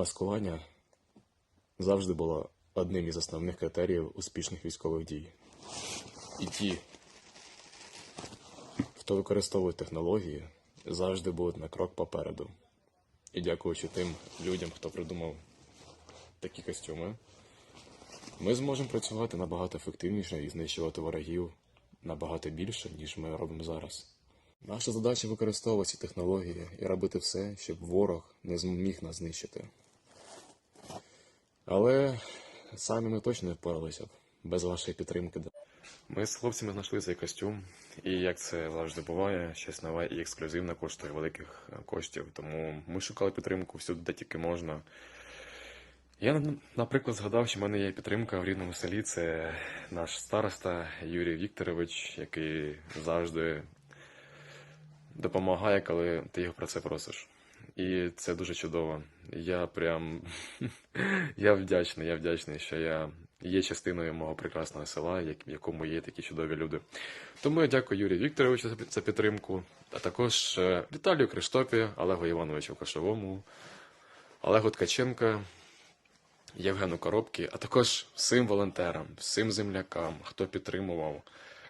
Маскування завжди було одним із основних критеріїв успішних військових дій. І ті, хто використовує технології, завжди будуть на крок попереду. І дякуючи тим людям, хто придумав такі костюми, ми зможемо працювати набагато ефективніше і знищувати ворогів набагато більше, ніж ми робимо зараз. Наша задача використовувати ці технології і робити все, щоб ворог не зміг нас знищити. Але самі ми точно не впоралися б без вашої підтримки. Ми з хлопцями знайшли цей костюм, і як це завжди буває, щось нове і ексклюзивне коштує великих коштів. Тому ми шукали підтримку всюди, де тільки можна. Я, наприклад, згадав, що в мене є підтримка в рідному селі. Це наш староста Юрій Вікторович, який завжди допомагає, коли ти його про це просиш. І це дуже чудово. Я прям я вдячний, я вдячний, що я є частиною мого прекрасного села, в якому є такі чудові люди. Тому я дякую Юрію Вікторовичу за підтримку, а також е, Віталію Криштопі, Олегу Івановичу Кошовому, Олегу Ткаченка, Євгену Коробки, а також всім волонтерам, всім землякам, хто підтримував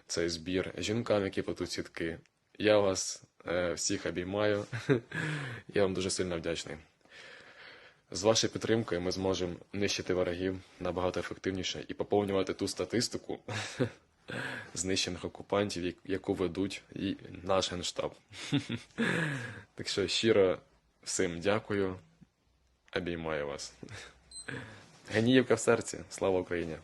цей збір, жінкам, які плетуть сітки. Я вас всіх обіймаю. Я вам дуже сильно вдячний. З вашою підтримкою ми зможемо нищити ворогів набагато ефективніше і поповнювати ту статистику знищених окупантів, яку ведуть і наш генштаб. Так що щиро всім дякую. Обіймаю вас. Ганіївка в серці. Слава Україні!